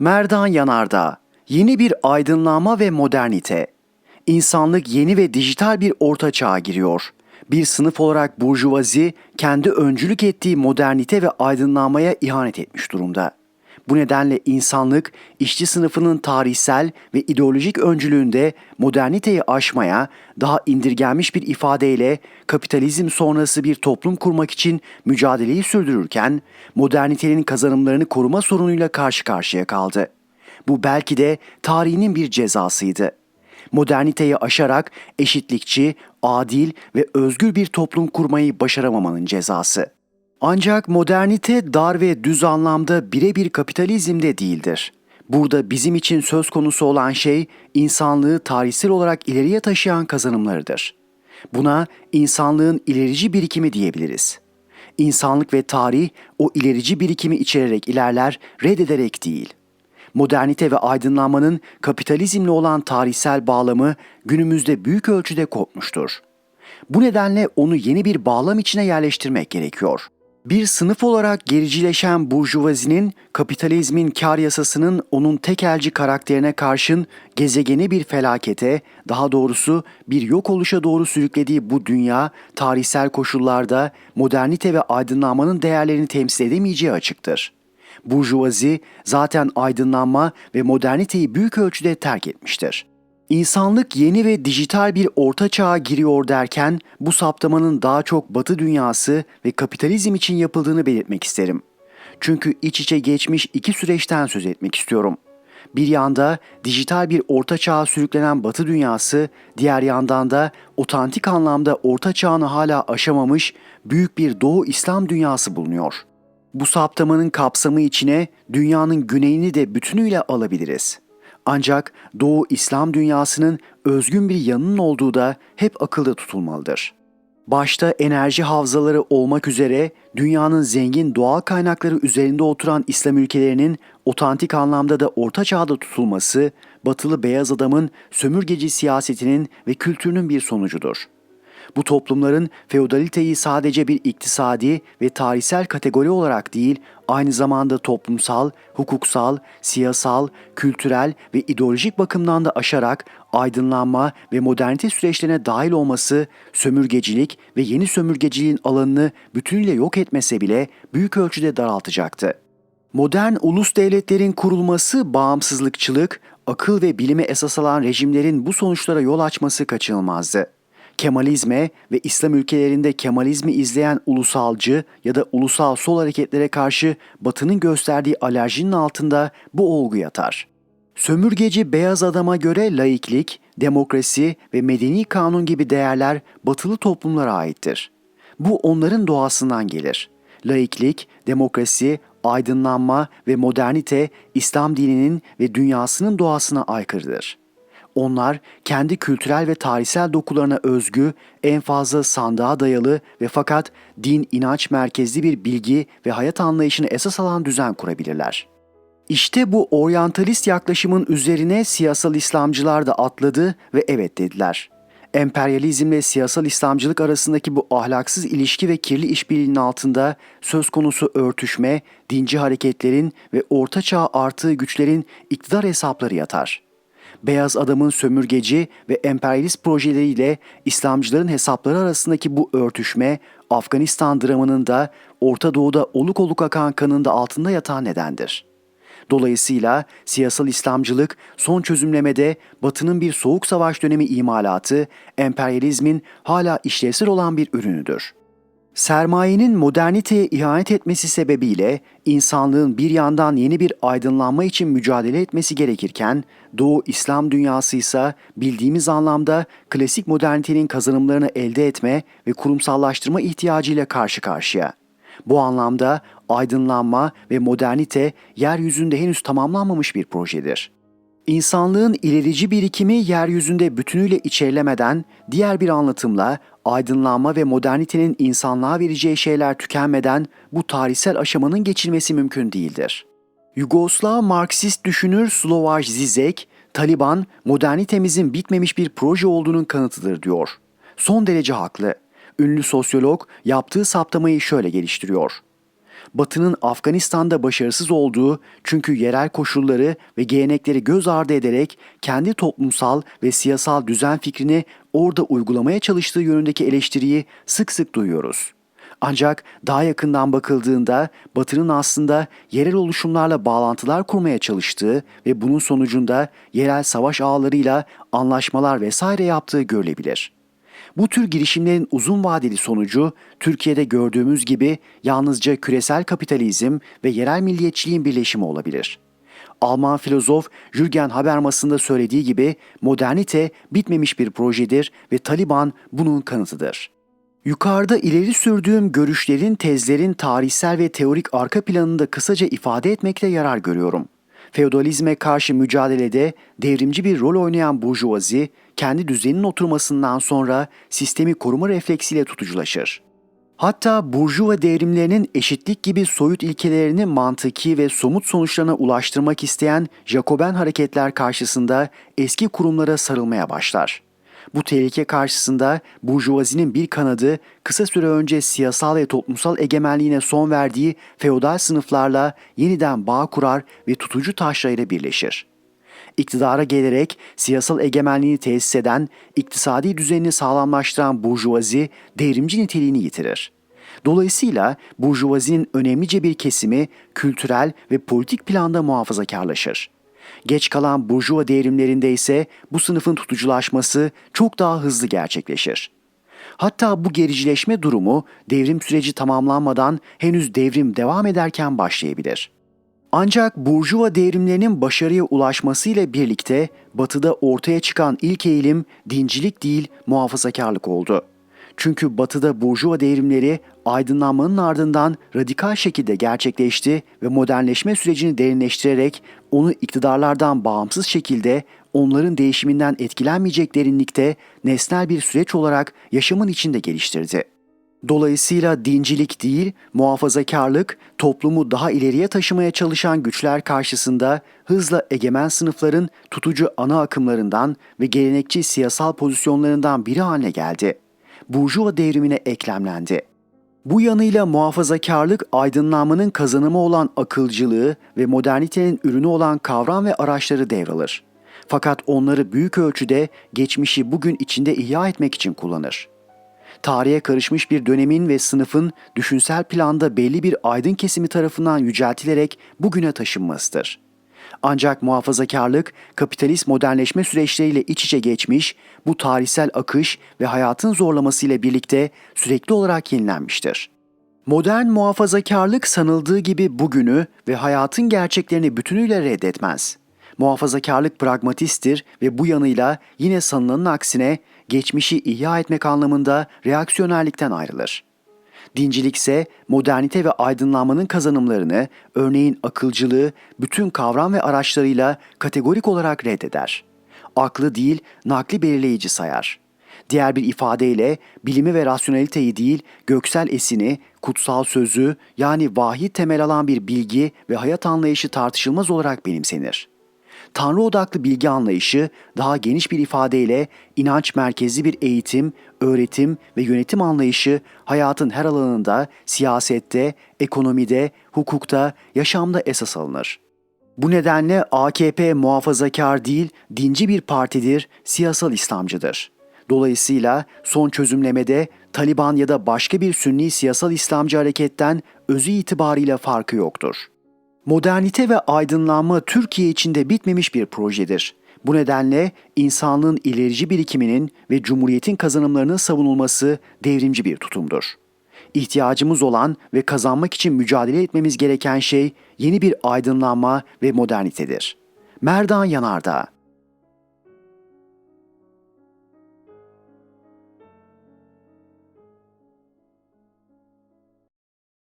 Merdan Yanardağ, yeni bir aydınlanma ve modernite. İnsanlık yeni ve dijital bir orta çağa giriyor. Bir sınıf olarak burjuvazi kendi öncülük ettiği modernite ve aydınlanmaya ihanet etmiş durumda. Bu nedenle insanlık işçi sınıfının tarihsel ve ideolojik öncülüğünde moderniteyi aşmaya, daha indirgenmiş bir ifadeyle kapitalizm sonrası bir toplum kurmak için mücadeleyi sürdürürken modernitenin kazanımlarını koruma sorunuyla karşı karşıya kaldı. Bu belki de tarihinin bir cezasıydı. Moderniteyi aşarak eşitlikçi, adil ve özgür bir toplum kurmayı başaramamanın cezası. Ancak modernite dar ve düz anlamda birebir kapitalizmde değildir. Burada bizim için söz konusu olan şey insanlığı tarihsel olarak ileriye taşıyan kazanımlarıdır. Buna insanlığın ilerici birikimi diyebiliriz. İnsanlık ve tarih o ilerici birikimi içererek ilerler, reddederek değil. Modernite ve aydınlanmanın kapitalizmle olan tarihsel bağlamı günümüzde büyük ölçüde kopmuştur. Bu nedenle onu yeni bir bağlam içine yerleştirmek gerekiyor. Bir sınıf olarak gericileşen burjuvazinin kapitalizmin kar yasasının onun tekelci karakterine karşın gezegeni bir felakete, daha doğrusu bir yok oluşa doğru sürüklediği bu dünya tarihsel koşullarda modernite ve aydınlanmanın değerlerini temsil edemeyeceği açıktır. Burjuvazi zaten aydınlanma ve moderniteyi büyük ölçüde terk etmiştir. İnsanlık yeni ve dijital bir orta çağa giriyor derken bu saptamanın daha çok batı dünyası ve kapitalizm için yapıldığını belirtmek isterim. Çünkü iç içe geçmiş iki süreçten söz etmek istiyorum. Bir yanda dijital bir orta çağa sürüklenen batı dünyası, diğer yandan da otantik anlamda orta çağını hala aşamamış büyük bir doğu İslam dünyası bulunuyor. Bu saptamanın kapsamı içine dünyanın güneyini de bütünüyle alabiliriz.'' Ancak Doğu İslam dünyasının özgün bir yanının olduğu da hep akılda tutulmalıdır. Başta enerji havzaları olmak üzere dünyanın zengin doğal kaynakları üzerinde oturan İslam ülkelerinin otantik anlamda da orta çağda tutulması, batılı beyaz adamın sömürgeci siyasetinin ve kültürünün bir sonucudur.'' Bu toplumların feodaliteyi sadece bir iktisadi ve tarihsel kategori olarak değil, aynı zamanda toplumsal, hukuksal, siyasal, kültürel ve ideolojik bakımdan da aşarak aydınlanma ve modernite süreçlerine dahil olması sömürgecilik ve yeni sömürgeciliğin alanını bütünüyle yok etmese bile büyük ölçüde daraltacaktı. Modern ulus devletlerin kurulması, bağımsızlıkçılık, akıl ve bilime esas alan rejimlerin bu sonuçlara yol açması kaçınılmazdı. Kemalizme ve İslam ülkelerinde Kemalizmi izleyen ulusalcı ya da ulusal sol hareketlere karşı Batı'nın gösterdiği alerjinin altında bu olgu yatar. Sömürgeci beyaz adama göre laiklik, demokrasi ve medeni kanun gibi değerler batılı toplumlara aittir. Bu onların doğasından gelir. Laiklik, demokrasi, aydınlanma ve modernite İslam dininin ve dünyasının doğasına aykırıdır. Onlar kendi kültürel ve tarihsel dokularına özgü, en fazla sandığa dayalı ve fakat din inanç merkezli bir bilgi ve hayat anlayışını esas alan düzen kurabilirler. İşte bu oryantalist yaklaşımın üzerine siyasal İslamcılar da atladı ve evet dediler. Emperyalizmle siyasal İslamcılık arasındaki bu ahlaksız ilişki ve kirli işbirliğinin altında söz konusu örtüşme, dinci hareketlerin ve ortaçağ artığı güçlerin iktidar hesapları yatar.'' Beyaz adamın sömürgeci ve emperyalist projeleriyle İslamcıların hesapları arasındaki bu örtüşme Afganistan dramının da Orta Doğu'da oluk oluk akan kanın da altında yatan nedendir. Dolayısıyla siyasal İslamcılık son çözümlemede Batı'nın bir soğuk savaş dönemi imalatı, emperyalizmin hala işlevsel olan bir ürünüdür. Sermayenin moderniteye ihanet etmesi sebebiyle insanlığın bir yandan yeni bir aydınlanma için mücadele etmesi gerekirken Doğu İslam dünyası ise bildiğimiz anlamda klasik modernitenin kazanımlarını elde etme ve kurumsallaştırma ihtiyacıyla karşı karşıya. Bu anlamda aydınlanma ve modernite yeryüzünde henüz tamamlanmamış bir projedir. İnsanlığın ilerici birikimi yeryüzünde bütünüyle içerilemeden diğer bir anlatımla aydınlanma ve modernitenin insanlığa vereceği şeyler tükenmeden bu tarihsel aşamanın geçilmesi mümkün değildir. Yugoslav Marksist düşünür Slovaj Zizek, Taliban modernitemizin bitmemiş bir proje olduğunun kanıtıdır diyor. Son derece haklı. Ünlü sosyolog yaptığı saptamayı şöyle geliştiriyor. Batı'nın Afganistan'da başarısız olduğu çünkü yerel koşulları ve gelenekleri göz ardı ederek kendi toplumsal ve siyasal düzen fikrini orada uygulamaya çalıştığı yönündeki eleştiriyi sık sık duyuyoruz. Ancak daha yakından bakıldığında Batı'nın aslında yerel oluşumlarla bağlantılar kurmaya çalıştığı ve bunun sonucunda yerel savaş ağlarıyla anlaşmalar vesaire yaptığı görülebilir. Bu tür girişimlerin uzun vadeli sonucu Türkiye'de gördüğümüz gibi yalnızca küresel kapitalizm ve yerel milliyetçiliğin birleşimi olabilir. Alman filozof Jürgen Habermas'ın da söylediği gibi modernite bitmemiş bir projedir ve Taliban bunun kanıtıdır. Yukarıda ileri sürdüğüm görüşlerin, tezlerin tarihsel ve teorik arka planını da kısaca ifade etmekte yarar görüyorum. Feodalizme karşı mücadelede devrimci bir rol oynayan burjuvazi, kendi düzeninin oturmasından sonra sistemi koruma refleksiyle tutuculaşır. Hatta burjuva devrimlerinin eşitlik gibi soyut ilkelerini mantıki ve somut sonuçlarına ulaştırmak isteyen Jacoben hareketler karşısında eski kurumlara sarılmaya başlar. Bu tehlike karşısında burjuvazinin bir kanadı kısa süre önce siyasal ve toplumsal egemenliğine son verdiği feodal sınıflarla yeniden bağ kurar ve tutucu taşrayla birleşir. İktidara gelerek siyasal egemenliğini tesis eden, iktisadi düzenini sağlamlaştıran burjuvazi devrimci niteliğini yitirir. Dolayısıyla burjuvazinin önemlice bir kesimi kültürel ve politik planda muhafazakarlaşır. Geç kalan burjuva devrimlerinde ise bu sınıfın tutuculaşması çok daha hızlı gerçekleşir. Hatta bu gericileşme durumu devrim süreci tamamlanmadan henüz devrim devam ederken başlayabilir. Ancak Burjuva devrimlerinin başarıya ulaşmasıyla birlikte Batı'da ortaya çıkan ilk eğilim dincilik değil muhafazakarlık oldu. Çünkü Batı'da Burjuva devrimleri aydınlanmanın ardından radikal şekilde gerçekleşti ve modernleşme sürecini derinleştirerek onu iktidarlardan bağımsız şekilde onların değişiminden etkilenmeyecek derinlikte nesnel bir süreç olarak yaşamın içinde geliştirdi. Dolayısıyla dincilik değil, muhafazakarlık, toplumu daha ileriye taşımaya çalışan güçler karşısında hızla egemen sınıfların tutucu ana akımlarından ve gelenekçi siyasal pozisyonlarından biri haline geldi. Burjuva devrimine eklemlendi. Bu yanıyla muhafazakarlık aydınlanmanın kazanımı olan akılcılığı ve modernitenin ürünü olan kavram ve araçları devralır. Fakat onları büyük ölçüde geçmişi bugün içinde ihya etmek için kullanır tarihe karışmış bir dönemin ve sınıfın düşünsel planda belli bir aydın kesimi tarafından yüceltilerek bugüne taşınmasıdır. Ancak muhafazakarlık, kapitalist modernleşme süreçleriyle iç içe geçmiş, bu tarihsel akış ve hayatın zorlamasıyla birlikte sürekli olarak yenilenmiştir. Modern muhafazakarlık sanıldığı gibi bugünü ve hayatın gerçeklerini bütünüyle reddetmez. Muhafazakarlık pragmatisttir ve bu yanıyla yine sanılanın aksine geçmişi ihya etmek anlamında reaksiyonerlikten ayrılır. Dincilik ise modernite ve aydınlanmanın kazanımlarını, örneğin akılcılığı, bütün kavram ve araçlarıyla kategorik olarak reddeder. Aklı değil, nakli belirleyici sayar. Diğer bir ifadeyle bilimi ve rasyoneliteyi değil, göksel esini, kutsal sözü yani vahiy temel alan bir bilgi ve hayat anlayışı tartışılmaz olarak benimsenir. Tanrı odaklı bilgi anlayışı daha geniş bir ifadeyle inanç merkezli bir eğitim, öğretim ve yönetim anlayışı hayatın her alanında, siyasette, ekonomide, hukukta, yaşamda esas alınır. Bu nedenle AKP muhafazakar değil, dinci bir partidir, siyasal İslamcıdır. Dolayısıyla son çözümlemede Taliban ya da başka bir Sünni siyasal İslamcı hareketten özü itibarıyla farkı yoktur. Modernite ve aydınlanma Türkiye içinde bitmemiş bir projedir. Bu nedenle insanlığın ilerici birikiminin ve cumhuriyetin kazanımlarının savunulması devrimci bir tutumdur. İhtiyacımız olan ve kazanmak için mücadele etmemiz gereken şey yeni bir aydınlanma ve modernitedir. Merdan Yanardağ